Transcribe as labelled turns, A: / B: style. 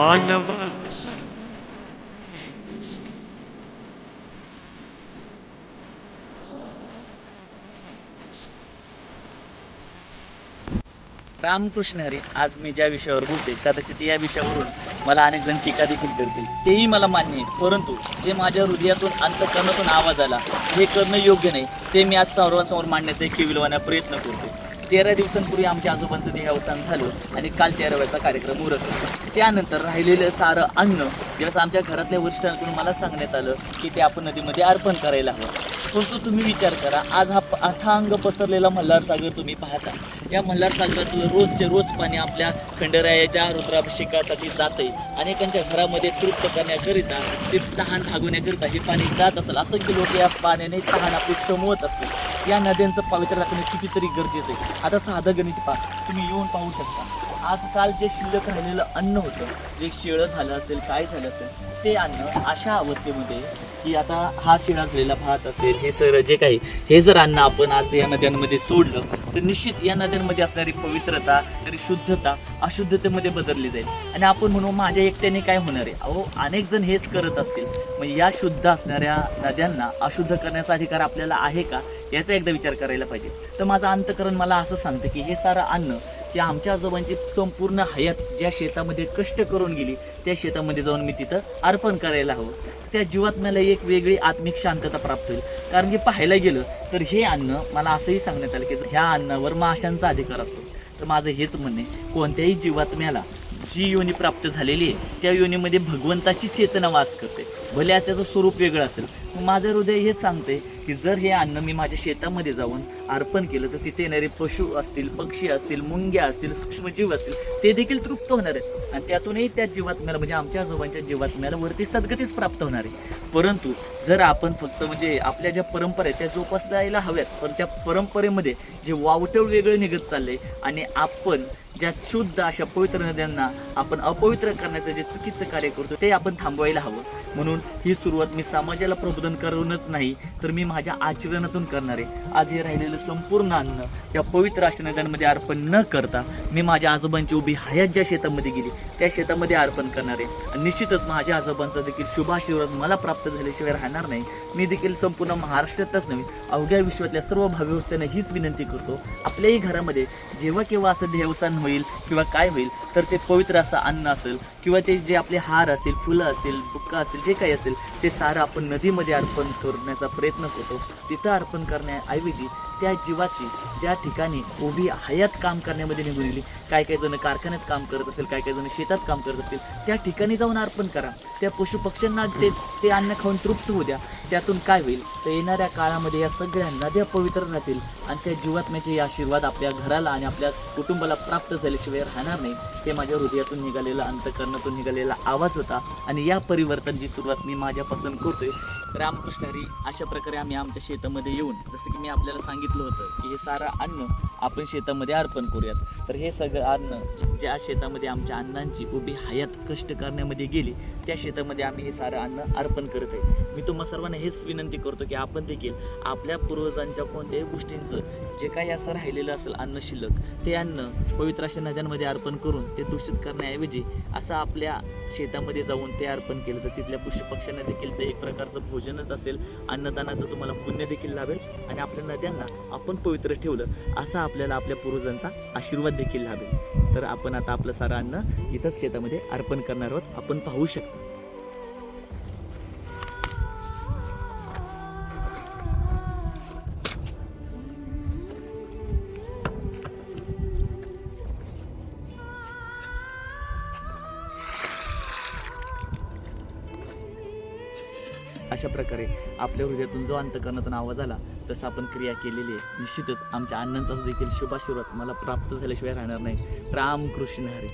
A: मानवा।
B: रामकृष्ण हरी आज मी ज्या विषयावर बोलते कदाचित या विषयावरून मला अनेक जण टीका देखील करतील. तेही मला मान्य आहे परंतु जे माझ्या हृदयातून अंतकरणातून आवाज आला हे करणं योग्य नाही ते मी आज सर्वांसमोर मांडण्याचा एक विलवाना प्रयत्न करतो तेरा दिवसांपूर्वी आमच्या आजोबांचं देहावसान झालं आणि काल तेराव्याचा कार्यक्रम उरत त्यानंतर राहिलेलं सारं अन्न जसं आमच्या घरातल्या वरिष्ठांकडून मला सांगण्यात आलं की ते आपण नदीमध्ये अर्पण करायला हवं. परंतु तुम्ही विचार करा. आज हा प- अथांग पसरलेला मल्हार सागर तुम्ही पाहता. या मल्हार सागरातलं रोजचे रोज पाणी आपल्या खंडरायाच्या रुद्राभिषेकासाठी जाते अनेकांच्या घरामध्ये तृप्त करण्याकरिता ते तहान भागवण्याकरिता हे पाणी जात असेल. असंख्य लोक या पाण्याने तहान आपली क्षमवत असतील. या नद्यांचं पवित्र राखणे कितीतरी गरजेचं आहे. आता साधं गणित पहा. तुम्ही येऊन पाहू शकता. आजकाल जे शिल्लक राहिलेलं अन्न होतं जे शिळं झालं असेल काय झालं असेल ते अन्न अशा अवस्थेमध्ये की आता हा शिळाजलेला भात असेल हे सगळं जे काही हे जर अन्न आपण आज या नद्यांमध्ये सोडलं तर निश्चित या नद्यांमध्ये असणारी पवित्रता तरी शुद्धता अशुद्धतेमध्ये बदलली जाईल. आणि आपण म्हणू माझ्या एकट्याने काय होणार आहे? अहो अनेक जण हेच करत असतील. मग या शुद्ध असणाऱ्या नद्यांना अशुद्ध करण्याचा अधिकार आपल्याला आहे का? याचा एकदा विचार करायला पाहिजे. तर माझं अंतकरण मला असं सांगतं की हे सारं अन्न की आमच्या आजोबांची संपूर्ण हयात ज्या शेतामध्ये कष्ट करून गेली त्या शेतामध्ये जाऊन मी तिथं अर्पण करायला हवं. त्या जीवात्म्याला एक वेगळी आत्मिक शांतता प्राप्त होईल. कारण की पाहायला गेलं तर हे अन्न मला असंही सांगण्यात आलं की ह्या अन्नावर माशांचा अधिकार असतो. तर माझं हेच म्हणणे कोणत्याही जीवात्म्याला जी योनी प्राप्त झालेली आहे त्या योनीमध्ये भगवंताची चेतना वास करते. भले आज त्याचं स्वरूप वेगळं असेल मग माझं हृदय हेच सांगते की जर हे अन्न मी माझ्या शेतामध्ये जाऊन अर्पण केलं तर तिथे येणारे पशु असतील पक्षी असतील मुंग्या असतील सूक्ष्मजीव असतील ते देखील तृप्त होणार आहेत. आणि त्यातूनही त्या जीवात्म्याला म्हणजे आमच्या आजोबांच्या जीवात्म्याला वरती सद्गतीच प्राप्त होणार आहे. परंतु जर आपण फक्त म्हणजे आपल्या ज्या परंपरा आहेत त्या जोपासायला हव्यात पण त्या परंपरेमध्ये जे वावटळ वेगळं निघत चाललंय आणि आपण ज्या शुद्ध अशा पवित्र नद्यांना आपण अपवित्र करण्याचं जे चुकीचं कार्य करतो ते आपण थांबवायला हवं. म्हणून ही सुरुवात मी समाजाला प्रबोधन करूनच नाही तर मी माझ्या आचरणातून करणार आहे. आज हे राहिलेलं संपूर्ण अन्न या पवित्र अशा नद्यांमध्ये अर्पण न करता मी माझ्या आजोबांची उभी हयात ज्या शेतामध्ये गेली त्या शेतामध्ये अर्पण करणार आहे. आणि निश्चितच माझ्या आजोबांचा देखील शुभाशीर्वाद मला प्राप्त झाल्याशिवाय राहणार नाही. मी देखील संपूर्ण महाराष्ट्रातच नव्हे अवघ्या विश्वातल्या सर्व भाविभक्तांना हीच विनंती करतो. आपल्याही घरामध्ये जेव्हा केव्हा असं देवसान होईल किंवा काय होईल तर ते पवित्र असं अन्न असेल किंवा ते जे आपले हार असतील फुलं असतील बुक्का असतील जे काही असेल ते सारं आपण नदीमध्ये अर्पण करण्याचा प्रयत्न करतो. तिथं अर्पण करण्याऐवजी त्या जीवाची ज्या ठिकाणी उभी हयात काम करण्यामध्ये निघून गेली काय काही जण कारखान्यात काम करत असेल काय काही जण शेतात काम करत असतील त्या ठिकाणी जाऊन अर्पण करा. त्या पशुपक्ष्यांना ते ते अन्न खाऊन तृप्त होऊ द्या. त्यातून काय होईल? तर येणाऱ्या काळामध्ये या सगळ्या नद्या पवित्र राहतील आणि त्या जीवात्म्याचे आशीर्वाद आपल्या घराला आणि आपल्या कुटुंबाला प्राप्त झाल्याशिवाय राहणार नाही. ते माझ्या हृदयातून निघालेला अंतकरणातून निघालेला आवाज होता आणि या परिवर्तनची सुरुवात मी माझ्यापासून करतोय. रामकृष्ण हरी अशा प्रकारे आम्ही आमच्या शेतामध्ये येऊन जसं की मी आपल्याला सांगितलं होतं की हे सारं अन्न आपण शेतामध्ये अर्पण करूयात. तर हे सगळं अन्न ज्या शेतामध्ये आमच्या अण्णांची उभी हयात कष्ट करण्यामध्ये गेली त्या शेतामध्ये आम्ही हे सारं अन्न अर्पण करत आहे. मी तुम्हा सर्वांना हेच विनंती करतो की आपण देखील आपल्या पूर्वजांच्या कोणत्याही गोष्टींचं जे काही असं राहिलेलं असेल अन्न शिल्लक ते अन्न पवित्र अशा नद्यांमध्ये अर्पण करून ते दूषित करण्याऐवजी असं आपल्या शेतामध्ये जाऊन ते अर्पण केलं तर तिथल्या पक्ष्यांना देखील ते एक प्रकारचं भोजनच असेल. अन्नदानाचं तुम्हाला पुण्य देखील लाभेल आणि आपल्या नद्यांना आपण पवित्र ठेवलं असा आपल्याला आपल्या पूर्वजांचा आशीर्वाद देखील लाभेल. तर आपण आता आपलं सारं अन्न इथंच शेतामध्ये अर्पण करणार आहोत. आपण पाहू शकता. अशा प्रकारे आपल्या हृदयातून जो अंतकरणातून आवाज आला तसं आपण क्रिया केलेली आहे. निश्चितच आमच्या अण्णांचा देखील शुभाशीर्वाद मला प्राप्त झाल्याशिवाय राहणार नाही. रामकृष्ण हरी.